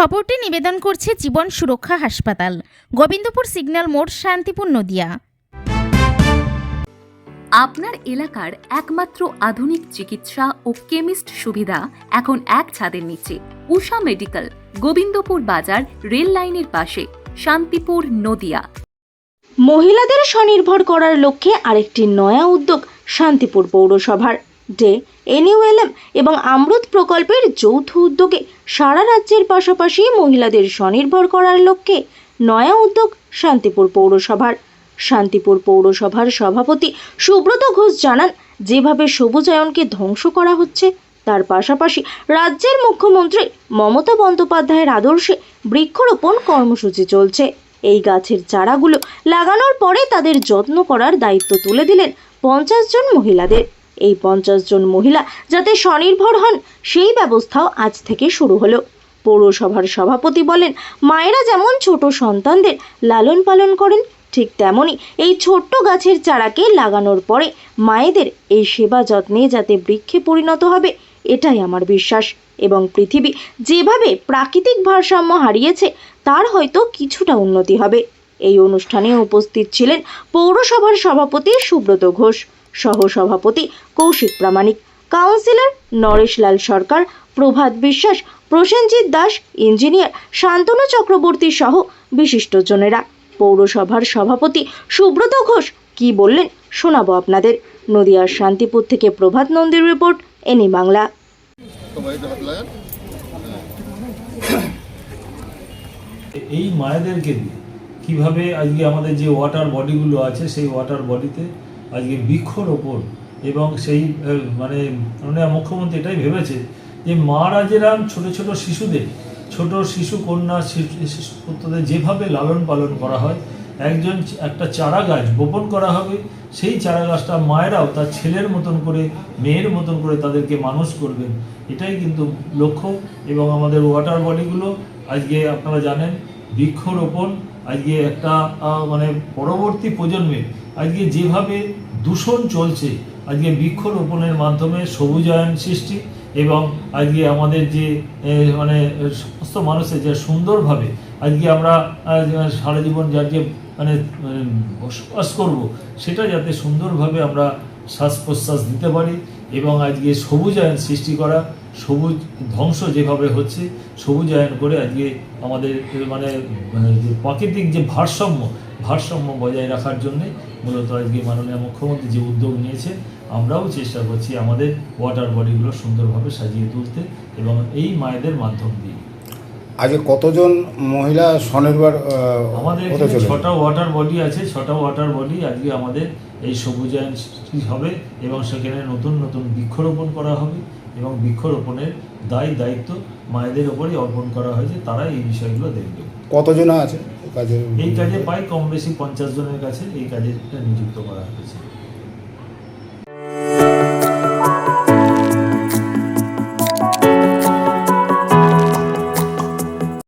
খবরটি নিবেদন করছে জীবন সুরক্ষা হাসপাতাল। গোবিন্দপুর সিগন্যাল মোড় শান্তিপুর নদিয়া। আপনার এলাকার একমাত্র আধুনিক চিকিৎসা ও কেমিস্ট সুবিধা এখন এক ছাদের নিচে। উষা মেডিকেল গোবিন্দপুর বাজার রেল লাইনের পাশে শান্তিপুর নদিয়া। মহিলাদের স্বনির্ভর করার লক্ষ্যে আরেকটি নয়া উদ্যোগ শান্তিপুর পৌরসভার। ডে এনইউএলএম এবং আমরুত প্রকল্পের যৌথ উদ্যোগে সারা রাজ্যের পাশাপাশি মহিলাদের স্বনির্ভর করার লক্ষ্যে নয়া উদ্যোগ শান্তিপুর পৌরসভার। শান্তিপুর পৌরসভার সভাপতি সুব্রত ঘোষ জানান, যেভাবে সবুজায়নকে ধ্বংস করা হচ্ছে, তার পাশাপাশি রাজ্যের মুখ্যমন্ত্রী মমতা বন্দ্যোপাধ্যায়ের আদর্শে বৃক্ষরোপণ কর্মসূচি চলছে। এই গাছের চারাগুলো লাগানোর পরে তাদের যত্ন করার দায়িত্ব তুলে দিলেন পঞ্চাশ জন মহিলাদের। এই পঞ্চাশ জন মহিলা যাতে স্বনির্ভর হন, সেই ব্যবস্থাও আজ থেকে শুরু হলো। পৌরসভার সভাপতি বলেন, মায়েরা যেমন ছোট সন্তানদের লালন পালন করেন, ঠিক তেমনই এই ছোট্ট গাছের চারাকে লাগানোর পরে মায়েদের এই সেবা যত্নে যাতে বৃক্ষে পরিণত হবে, এটাই আমার বিশ্বাস। এবং পৃথিবী যেভাবে প্রাকৃতিক ভারসাম্য হারিয়েছে, তার হয়তো কিছুটা উন্নতি হবে। এই অনুষ্ঠানে উপস্থিত ছিলেন পৌরসভার সভাপতি সুব্রত ঘোষ। সহ সভাপতি কৌশিক প্রামাণিক, কাউন্সিলর নরেশলাল সরকার, প্রভাত বিশ্বাস, প্রসেনজিৎ দাস, ইঞ্জিনিয়ার শান্তনু চক্রবর্তী সহ বিশিষ্টজনেরা। পৌরসভার সভাপতি সুব্রত ঘোষ, কি বললেন শোনাবো আপনাদের। নদিয়ার শান্তিপুর থেকে প্রভাত নন্দীর রিপোর্ট এনি বাংলা। এই মায়েদেরকে কীভাবে আজকে আমাদের যে ওয়াটার বডিগুলো আছে, সেই ওয়াটার বডিতে আজকে বৃক্ষরোপণ এবং সেই মানে মানে মুখ্যমন্ত্রী এটাই ভেবেছে যে মারা যেরাম ছোট ছোট শিশুদের, ছোট শিশু কন্যা শিশু পুত্রদের যেভাবে লালন পালন করা হয়, একজন একটা চারা গাছ বপন করা হবে, সেই চারা গাছটা মায়েরাও তার ছেলের মতন করে, মেয়ের মতন করে তাদেরকে মানুষ করবেন। এটাই কিন্তু লক্ষ্য এবং আমাদের ওয়াটার বডিগুলো, আজকে আপনারা জানেন, বৃক্ষরোপণ আজকে একটা মানে পরবর্তী প্রজন্মে আজকে যেভাবে দূষণ চলছে। আজকে বৃক্ষরোপণের মাধ্যমে সবুজায়ন সৃষ্টি এবং আজকে আমাদের যে মানে সমস্ত মানুষের যে সুন্দরভাবে আজকে আমরা সারা জীবন যার যে মানে বসবাস করব, সেটা যাতে সুন্দরভাবে আমরা শ্বাস প্রশ্বাস দিতে পারি এবং আজকে সবুজায়ন সৃষ্টি করা, সবুজ ধ্বংস যেভাবে হচ্ছে, সবুজায়ন করে আজকে আমাদের মানে মানে প্রাকৃতিক যে ভারসাম্য ভারসাম্য বজায় রাখার জন্যে মূলত আজকে মাননীয় মুখ্যমন্ত্রী যে উদ্যোগ নিয়েছে আমরাও চেষ্টা করছি আমাদের ওয়াটার বডিগুলো সুন্দরভাবে সাজিয়ে তুলতে এবং এই মায়েদের মাধ্যম দিয়ে। আজকে কতজন মহিলা স্বনির্ভর আমাদের এখানে ছটা ওয়াটার বডি আছে ছটা ওয়াটার বডি আজকে আমাদের এই সবুজায়ন হবে এবং সেখানে নতুন নতুন বৃক্ষরোপণ করা হবে এবং বৃক্ষরোপণের দায় দায়িত্ব মায়েদের ওপরই অর্পণ করা হয়েছে তারা এই বিষয়গুলো দেখবে। কতজন আছে? কাজে এই কাজে প্রায় কম বেশি পঞ্চাশ জনের কাছে এই কাজে নিযুক্ত করা হয়েছে।